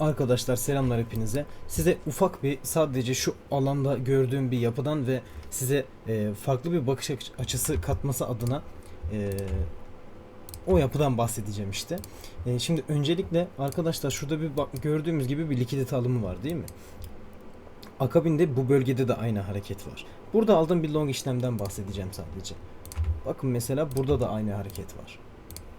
Arkadaşlar selamlar hepinize. Size ufak bir sadece şu alanda gördüğüm bir yapıdan ve size e, farklı bir bakış açı- açısı katması adına e, o yapıdan bahsedeceğim işte. E, şimdi öncelikle arkadaşlar şurada bir bak, gördüğümüz gibi bir likidite alımı var değil mi? Akabinde bu bölgede de aynı hareket var. Burada aldığım bir long işlemden bahsedeceğim sadece. Bakın mesela burada da aynı hareket var.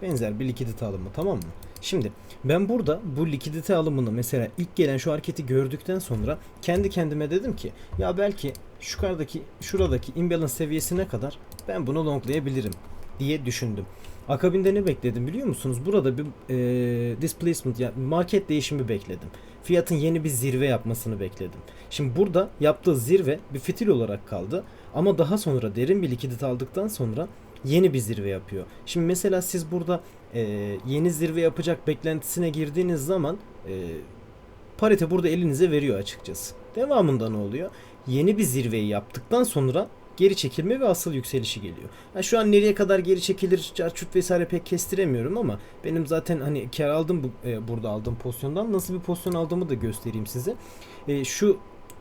Benzer bir likidite alımı tamam mı? Şimdi ben burada bu likidite alımını mesela ilk gelen şu hareketi gördükten sonra kendi kendime dedim ki ya belki şu kardaki şuradaki imbalance seviyesine kadar ben bunu longlayabilirim diye düşündüm. Akabinde ne bekledim biliyor musunuz? Burada bir e, displacement yani market değişimi bekledim. Fiyatın yeni bir zirve yapmasını bekledim. Şimdi burada yaptığı zirve bir fitil olarak kaldı. Ama daha sonra derin bir likidite aldıktan sonra yeni bir zirve yapıyor. Şimdi mesela siz burada e, yeni zirve yapacak beklentisine girdiğiniz zaman e, parite burada elinize veriyor açıkçası. Devamında ne oluyor? Yeni bir zirveyi yaptıktan sonra geri çekilme ve asıl yükselişi geliyor. Ha, şu an nereye kadar geri çekilir, çarçurt vesaire pek kestiremiyorum ama benim zaten hani kar aldım bu, e, burada aldığım pozisyondan nasıl bir pozisyon aldığımı da göstereyim size. E, şu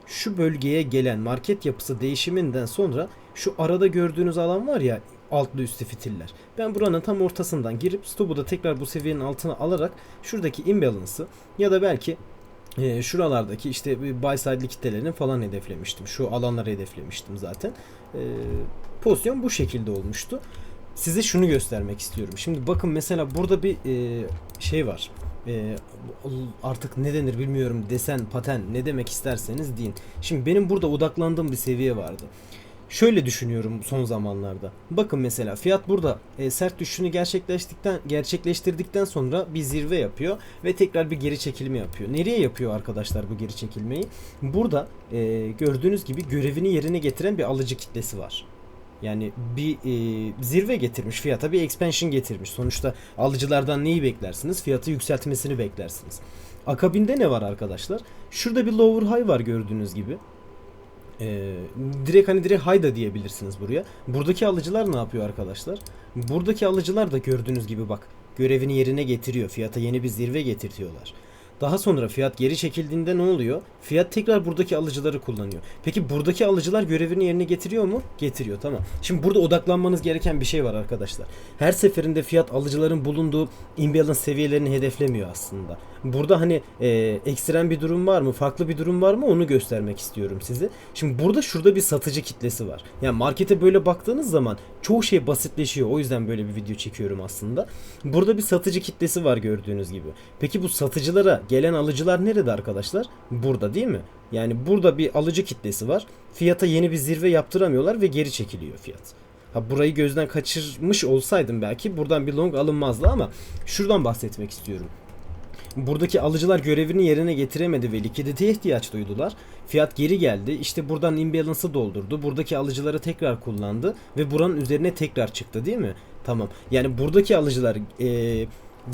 şu bölgeye gelen market yapısı değişiminden sonra şu arada gördüğünüz alan var ya altlı üstü fitiller. Ben buranın tam ortasından girip stopu da tekrar bu seviyenin altına alarak şuradaki imbalance'ı ya da belki e, şuralardaki işte buy side likiditelerini falan hedeflemiştim. Şu alanları hedeflemiştim zaten. E, pozisyon bu şekilde olmuştu. Size şunu göstermek istiyorum. Şimdi bakın mesela burada bir e, şey var. E, artık ne denir bilmiyorum desen paten ne demek isterseniz deyin. Şimdi benim burada odaklandığım bir seviye vardı. Şöyle düşünüyorum son zamanlarda. Bakın mesela fiyat burada e, sert düşüşünü gerçekleştikten gerçekleştirdikten sonra bir zirve yapıyor ve tekrar bir geri çekilme yapıyor. Nereye yapıyor arkadaşlar bu geri çekilmeyi? Burada e, gördüğünüz gibi görevini yerine getiren bir alıcı kitlesi var. Yani bir e, zirve getirmiş fiyata bir expansion getirmiş. Sonuçta alıcılardan neyi beklersiniz? Fiyatı yükseltmesini beklersiniz. Akabinde ne var arkadaşlar? Şurada bir lower high var gördüğünüz gibi. Ee, direkt hani direkt high da diyebilirsiniz buraya. Buradaki alıcılar ne yapıyor arkadaşlar? Buradaki alıcılar da gördüğünüz gibi bak görevini yerine getiriyor. Fiyata yeni bir zirve getirtiyorlar. Daha sonra fiyat geri çekildiğinde ne oluyor? Fiyat tekrar buradaki alıcıları kullanıyor. Peki buradaki alıcılar görevini yerine getiriyor mu? Getiriyor tamam. Şimdi burada odaklanmanız gereken bir şey var arkadaşlar. Her seferinde fiyat alıcıların bulunduğu imbalance seviyelerini hedeflemiyor aslında. Burada hani e, ekstrem bir durum var mı? Farklı bir durum var mı? Onu göstermek istiyorum size. Şimdi burada şurada bir satıcı kitlesi var. Yani markete böyle baktığınız zaman çoğu şey basitleşiyor. O yüzden böyle bir video çekiyorum aslında. Burada bir satıcı kitlesi var gördüğünüz gibi. Peki bu satıcılara gelen alıcılar nerede arkadaşlar? Burada değil mi? Yani burada bir alıcı kitlesi var. Fiyata yeni bir zirve yaptıramıyorlar ve geri çekiliyor fiyat. Ha burayı gözden kaçırmış olsaydım belki buradan bir long alınmazdı ama şuradan bahsetmek istiyorum. Buradaki alıcılar görevini yerine getiremedi ve likiditeye ihtiyaç duydular. Fiyat geri geldi. İşte buradan imbalance'ı doldurdu. Buradaki alıcıları tekrar kullandı ve buranın üzerine tekrar çıktı değil mi? Tamam. Yani buradaki alıcılar eee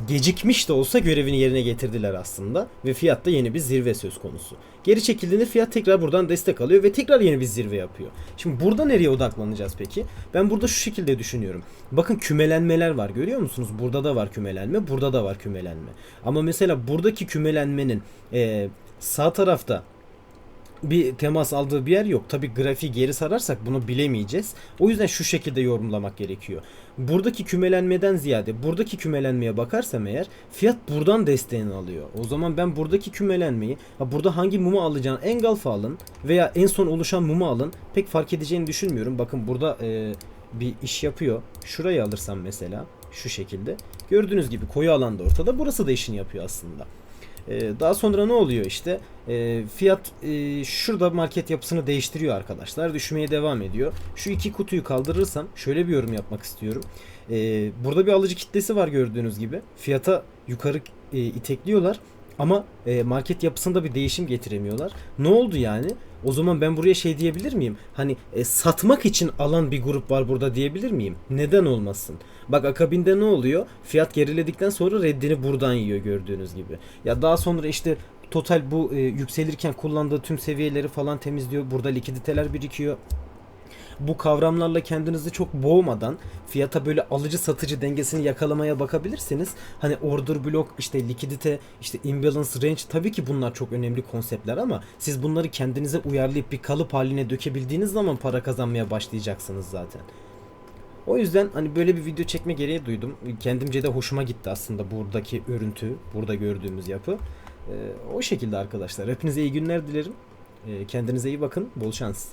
gecikmiş de olsa görevini yerine getirdiler aslında ve fiyatta yeni bir zirve söz konusu. Geri çekildiğinde fiyat tekrar buradan destek alıyor ve tekrar yeni bir zirve yapıyor. Şimdi burada nereye odaklanacağız peki? Ben burada şu şekilde düşünüyorum. Bakın kümelenmeler var görüyor musunuz? Burada da var kümelenme, burada da var kümelenme. Ama mesela buradaki kümelenmenin eee, sağ tarafta bir temas aldığı bir yer yok. Tabi grafiği geri sararsak bunu bilemeyeceğiz. O yüzden şu şekilde yorumlamak gerekiyor. Buradaki kümelenmeden ziyade buradaki kümelenmeye bakarsam eğer fiyat buradan desteğini alıyor. O zaman ben buradaki kümelenmeyi burada hangi mumu alacağını engulf alın veya en son oluşan mumu alın pek fark edeceğini düşünmüyorum. Bakın burada e, bir iş yapıyor. Şurayı alırsam mesela şu şekilde. Gördüğünüz gibi koyu alanda ortada. Burası da işini yapıyor aslında. Ee, daha sonra ne oluyor işte? Ee, fiyat e, şurada market yapısını değiştiriyor arkadaşlar. Düşmeye devam ediyor. Şu iki kutuyu kaldırırsam şöyle bir yorum yapmak istiyorum. Ee, burada bir alıcı kitlesi var gördüğünüz gibi. Fiyata yukarı e, itekliyorlar ama e, market yapısında bir değişim getiremiyorlar ne oldu yani o zaman ben buraya şey diyebilir miyim? Hani e, satmak için alan bir grup var burada diyebilir miyim? Neden olmasın? Bak akabinde ne oluyor? Fiyat geriledikten sonra reddini buradan yiyor gördüğünüz gibi. Ya daha sonra işte total bu e, yükselirken kullandığı tüm seviyeleri falan temizliyor. Burada likiditeler birikiyor. Bu kavramlarla kendinizi çok boğmadan fiyata böyle alıcı satıcı dengesini yakalamaya bakabilirsiniz. Hani order block, işte likidite, işte imbalance range tabii ki bunlar çok önemli konseptler ama siz bunları kendinize uyarlayıp bir kalıp haline dökebildiğiniz zaman para kazanmaya başlayacaksınız zaten. O yüzden hani böyle bir video çekme gereği duydum. Kendimce de hoşuma gitti aslında buradaki örüntü, burada gördüğümüz yapı. Ee, o şekilde arkadaşlar. Hepinize iyi günler dilerim. Ee, kendinize iyi bakın. Bol şans.